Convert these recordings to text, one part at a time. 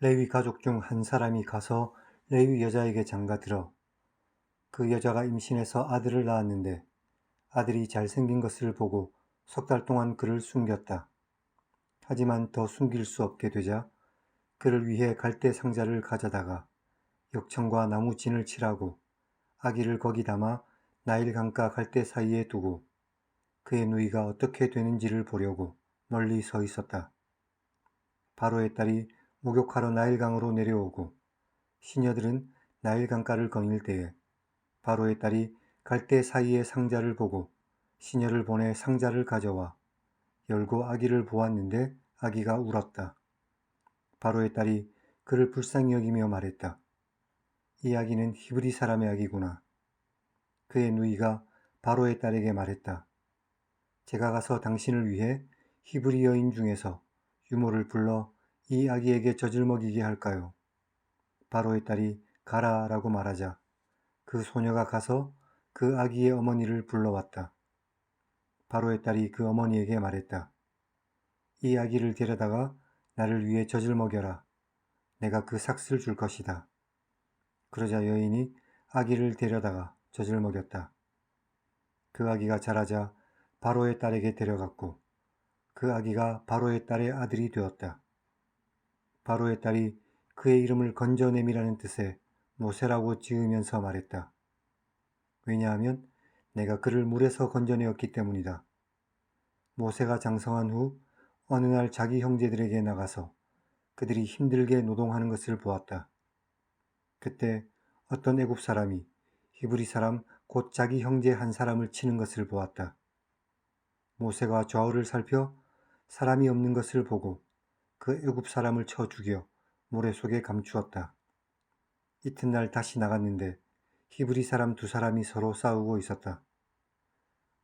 레위 가족 중 한 사람이 가서 레위 여자에게 장가들어 그 여자가 임신해서 아들을 낳았는데 아들이 잘생긴 것을 보고 석 달 동안 그를 숨겼다. 하지만 더 숨길 수 없게 되자 그를 위해 갈대 상자를 가져다가 역청과 나무 진을 칠하고 아기를 거기 담아 나일 강가 갈대 사이에 두고 그의 누이가 어떻게 되는지를 보려고 멀리 서 있었다. 바로의 딸이 목욕하러 나일강으로 내려오고 시녀들은 나일강가를 거닐 때에 바로의 딸이 갈대 사이의 상자를 보고 시녀를 보내 상자를 가져와 열고 아기를 보았는데 아기가 울었다. 바로의 딸이 그를 불쌍히 여기며 말했다. 이 아기는 히브리 사람의 아기구나. 그의 누이가 바로의 딸에게 말했다. 제가 가서 당신을 위해 히브리 여인 중에서 유모를 불러 이 아기에게 젖을 먹이게 할까요? 바로의 딸이 가라 라고 말하자 그 소녀가 가서 그 아기의 어머니를 불러왔다. 바로의 딸이 그 어머니에게 말했다. 이 아기를 데려다가 나를 위해 젖을 먹여라. 내가 그 삭슬 줄 것이다. 그러자 여인이 아기를 데려다가 젖을 먹였다. 그 아기가 자라자 바로의 딸에게 데려갔고 그 아기가 바로의 딸의 아들이 되었다. 바로의 딸이 그의 이름을 건져냄이라는 뜻의 모세라고 지으면서 말했다. 왜냐하면 내가 그를 물에서 건져내었기 때문이다. 모세가 장성한 후 어느 날 자기 형제들에게 나가서 그들이 힘들게 노동하는 것을 보았다. 그때 어떤 애굽 사람이 히브리 사람 곧 자기 형제 한 사람을 치는 것을 보았다. 모세가 좌우를 살펴 사람이 없는 것을 보고 그 애굽 사람을 쳐 죽여 모래 속에 감추었다. 이튿날 다시 나갔는데 히브리 사람 두 사람이 서로 싸우고 있었다.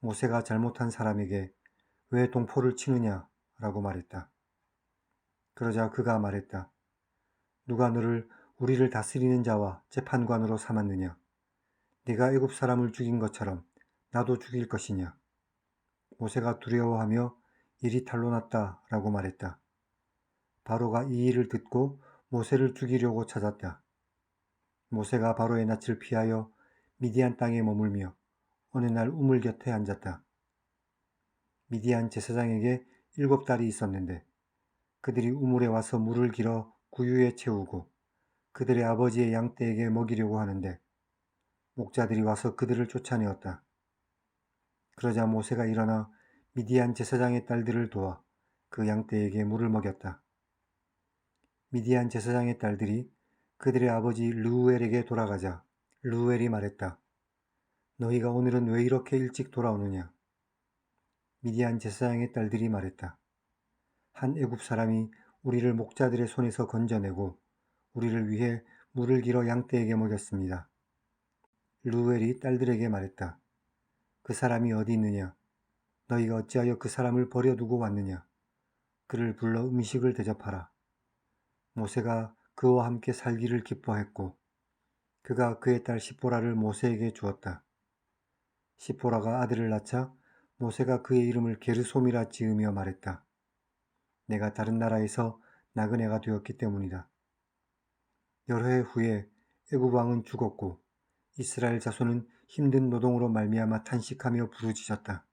모세가 잘못한 사람에게 왜 동포를 치느냐 라고 말했다. 그러자 그가 말했다. 누가 너를 우리를 다스리는 자와 재판관으로 삼았느냐? 네가 애굽 사람을 죽인 것처럼 나도 죽일 것이냐? 모세가 두려워하며 일이 탄로 났다 라고 말했다. 바로가 이 일을 듣고 모세를 죽이려고 찾았다. 모세가 바로의 낯을 피하여 미디안 땅에 머물며 어느 날 우물 곁에 앉았다. 미디안 제사장에게 일곱 딸이 있었는데 그들이 우물에 와서 물을 길어 구유에 채우고 그들의 아버지의 양떼에게 먹이려고 하는데 목자들이 와서 그들을 쫓아내었다. 그러자 모세가 일어나 미디안 제사장의 딸들을 도와 그 양떼에게 물을 먹였다. 미디안 제사장의 딸들이 그들의 아버지 르우엘에게 돌아가자 르우엘이 말했다. 너희가 오늘은 왜 이렇게 일찍 돌아오느냐? 미디안 제사장의 딸들이 말했다. 한 애굽 사람이 우리를 목자들의 손에서 건져내고 우리를 위해 물을 길어 양떼에게 먹였습니다. 루엘이 딸들에게 말했다. 그 사람이 어디 있느냐? 너희가 어찌하여 그 사람을 버려두고 왔느냐? 그를 불러 음식을 대접하라. 모세가 그와 함께 살기를 기뻐했고 그가 그의 딸 시포라를 모세에게 주었다. 시포라가 아들을 낳자 모세가 그의 이름을 게르솜이라 지으며 말했다. 내가 다른 나라에서 나그네가 되었기 때문이다. 여러 해 후에 애굽 왕은 죽었고 이스라엘 자손은 힘든 노동으로 말미암아 탄식하며 부르짖었다.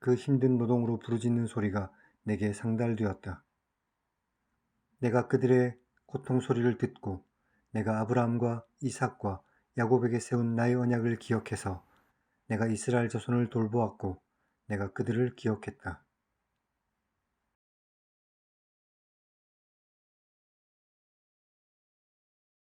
그 힘든 노동으로 부르짖는 소리가 내게 상달되었다. 내가 그들의 고통 소리를 듣고 내가 아브라함과 이삭과 야곱에게 세운 나의 언약을 기억해서 내가 이스라엘 자손을 돌보았고 내가 그들을 기억했다.